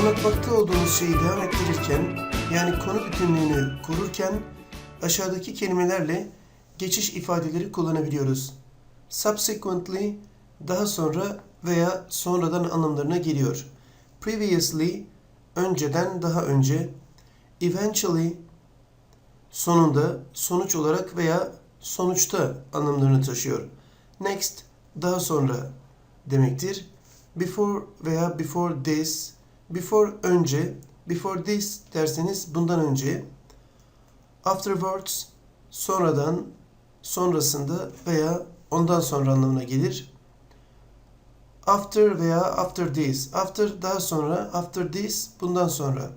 Anlatmakta olduğumuz şeyi devam ettirirken, yani konu bütünlüğünü korurken aşağıdaki kelimelerle geçiş ifadeleri kullanabiliyoruz. Subsequently, daha sonra veya sonradan anlamlarına geliyor. Previously, önceden daha önce. Eventually, sonunda, sonuç olarak veya sonuçta anlamlarını taşıyor. Next, daha sonra demektir. Before veya before this, before önce, before this derseniz bundan önce. Afterwards, sonradan, sonrasında veya ondan sonra anlamına gelir. After veya after this. After daha sonra, after this bundan sonra.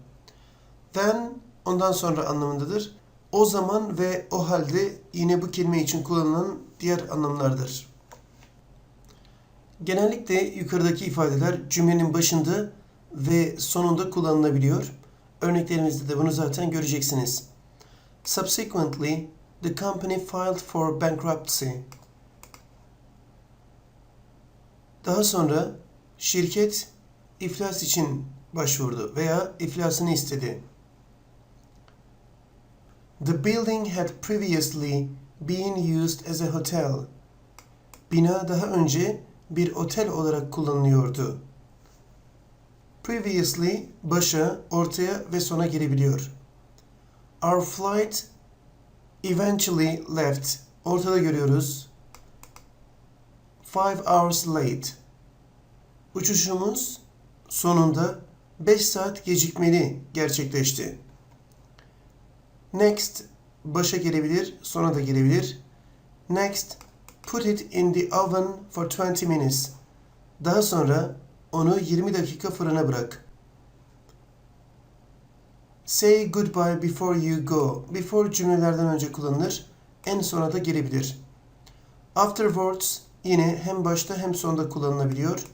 Then ondan sonra anlamındadır. O zaman ve o halde yine bu kelime için kullanılan diğer anlamlardır. Genellikle yukarıdaki ifadeler cümlenin başında ve sonunda kullanılabiliyor. Örneklerimizde de bunu zaten göreceksiniz. Subsequently, the company filed for bankruptcy. Daha sonra şirket iflas için başvurdu veya iflasını istedi. The building had previously been used as a hotel. Bina daha önce bir otel olarak kullanılıyordu. Previously başa, ortaya ve sona gelebiliyor. Our flight eventually left. Ortada görüyoruz. Five hours late. Uçuşumuz sonunda 5 saat gecikmeli gerçekleşti. Next başa gelebilir, sona da gelebilir. Next put it in the oven for 20 minutes. Daha sonra onu 20 dakika fırına bırak. Say goodbye before you go. Before cümlelerden önce kullanılır. En sona da gelebilir. Afterwards yine hem başta hem sonda kullanılabiliyor.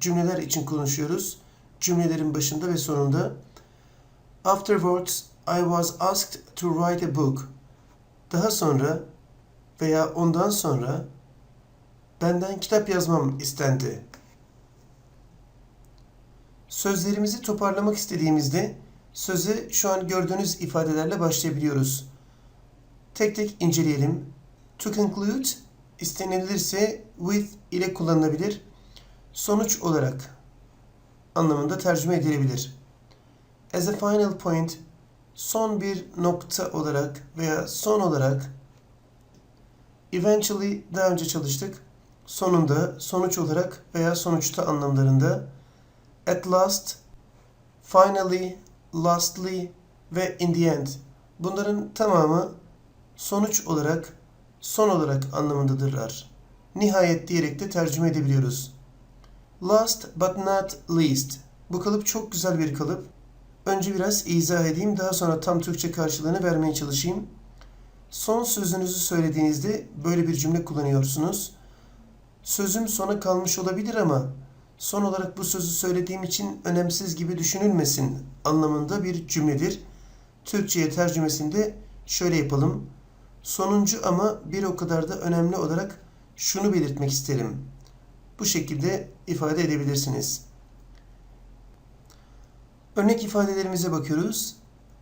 Cümleler için konuşuyoruz. Cümlelerin başında ve sonunda. Afterwards I was asked to write a book. Daha sonra veya ondan sonra benden kitap yazmam istendi. Sözlerimizi toparlamak istediğimizde söze şu an gördüğünüz ifadelerle başlayabiliyoruz. Tek tek inceleyelim. To conclude istenilirse with ile kullanılabilir. Sonuç olarak anlamında tercüme edilebilir. As a final point son bir nokta olarak veya son olarak eventually daha önce çalıştık. Sonunda, sonuç olarak veya sonuçta anlamlarında at last, finally, lastly ve in the end. Bunların tamamı sonuç olarak, son olarak anlamındadırlar. Nihayet diyerek de tercüme edebiliyoruz. Last but not least. Bu kalıp çok güzel bir kalıp. Önce biraz izah edeyim, daha sonra tam Türkçe karşılığını vermeye çalışayım. Son sözünüzü söylediğinizde böyle bir cümle kullanıyorsunuz. Sözüm sona kalmış olabilir ama son olarak bu sözü söylediğim için önemsiz gibi düşünülmesin anlamında bir cümledir. Türkçe'ye tercümesinde şöyle yapalım. Sonuncu ama bir o kadar da önemli olarak şunu belirtmek isterim. Bu şekilde ifade edebilirsiniz. Örnek ifadelerimize bakıyoruz.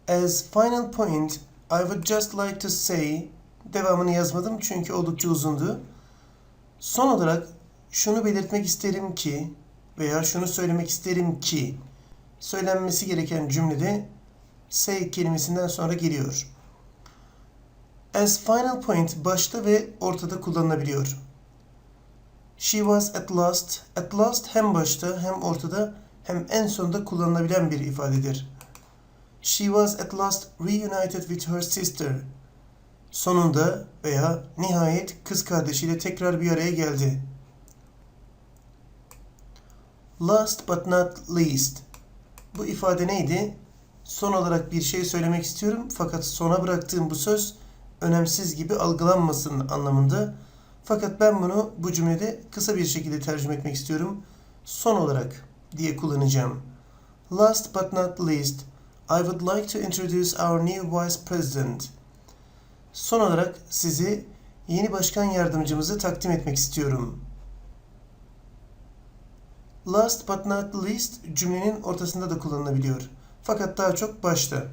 As final point, I would just like to say, devamını yazmadım çünkü oldukça uzundu. Son olarak şunu belirtmek isterim ki veya şunu söylemek isterim ki söylenmesi gereken cümlede say kelimesinden sonra geliyor. As final point başta ve ortada kullanılabiliyor. She was at last. At last hem başta hem ortada hem en sonda kullanılabilen bir ifadedir. She was at last reunited with her sister. Sonunda veya nihayet kız kardeşiyle tekrar bir araya geldi. Last but not least. Bu ifade neydi? Son olarak bir şey söylemek istiyorum fakat sona bıraktığım bu söz önemsiz gibi algılanmasın anlamında. Fakat ben bunu bu cümlede kısa bir şekilde tercüme etmek istiyorum. Son olarak diye kullanacağım. Last but not least, I would like to introduce our new vice president. Son olarak sizi yeni başkan yardımcımızı takdim etmek istiyorum. Last but not least cümlenin ortasında da kullanılabiliyor. Fakat daha çok başta.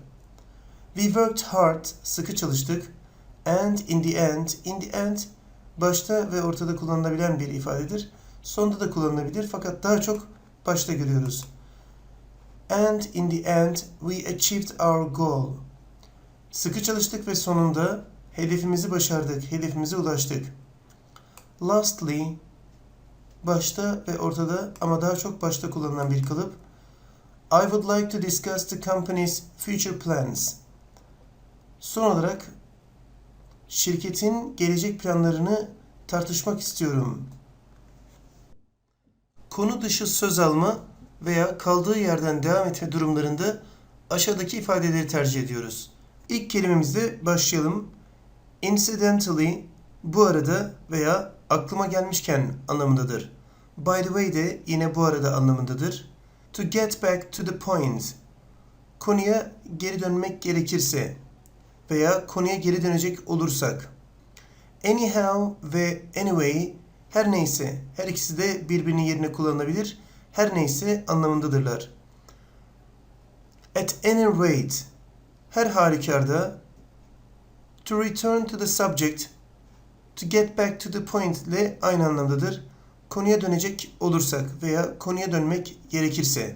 We worked hard, sıkı çalıştık. And in the end, in the end başta ve ortada kullanılabilen bir ifadedir. Sonda da kullanılabilir fakat daha çok başta görüyoruz. And in the end we achieved our goal. Sıkı çalıştık ve sonunda hedefimizi başardık, hedefimize ulaştık. Lastly, başta ve ortada ama daha çok başta kullanılan bir kalıp. I would like to discuss the company's future plans. Son olarak şirketin gelecek planlarını tartışmak istiyorum. Konu dışı söz alma veya kaldığı yerden devam etme durumlarında aşağıdaki ifadeleri tercih ediyoruz. İlk kelimemizde başlayalım. Incidentally bu arada veya aklıma gelmişken anlamındadır. By the way de yine bu arada anlamındadır. To get back to the point. Konuya geri dönmek gerekirse veya konuya geri dönecek olursak. Anyhow ve anyway her neyse her ikisi de birbirinin yerine kullanılabilir. Her neyse anlamındadırlar. At any rate her halükarda to return to the subject to get back to the point ile aynı anlamdadır. Konuya dönecek olursak veya konuya dönmek gerekirse.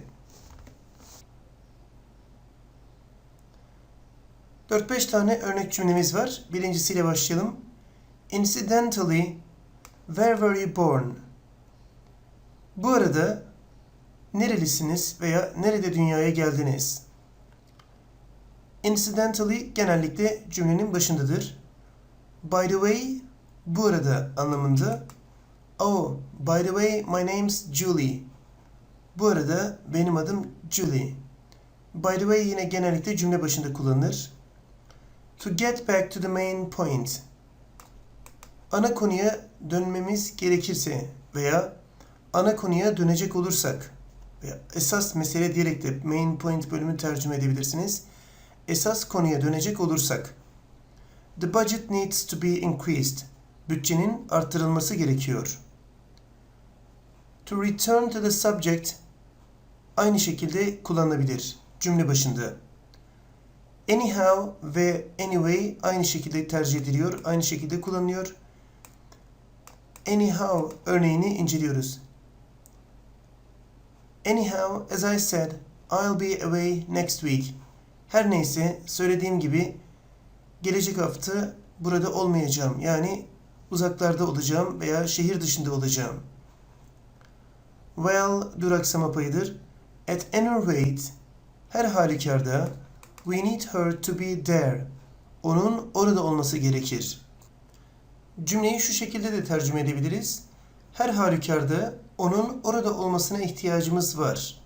4-5 tane örnek cümlemiz var. Birincisiyle başlayalım. Incidentally, where were you born? Bu arada nerelisiniz veya nerede dünyaya geldiniz? Incidentally genellikle cümlenin başındadır. By the way, bu arada anlamında. Oh, by the way, my name's Julie. Bu arada benim adım Julie. By the way yine genellikle cümle başında kullanılır. To get back to the main point. Ana konuya dönmemiz gerekirse veya ana konuya dönecek olursak veya esas mesele diyerek de main point bölümü tercüme edebilirsiniz. Esas konuya dönecek olursak. The budget needs to be increased. Bütçenin arttırılması gerekiyor. To return to the subject aynı şekilde kullanılabilir cümle başında. Anyhow ve anyway aynı şekilde tercih ediliyor, aynı şekilde kullanılıyor. Anyhow örneğini inceliyoruz. Anyhow, as I said, I'll be away next week. Her neyse söylediğim gibi gelecek hafta burada olmayacağım. Yani uzaklarda olacağım veya şehir dışında olacağım. Well duraksama payıdır. At any rate her halükarda we need her to be there. Onun orada olması gerekir. Cümleyi şu şekilde de tercüme edebiliriz. Her halükarda onun orada olmasına ihtiyacımız var.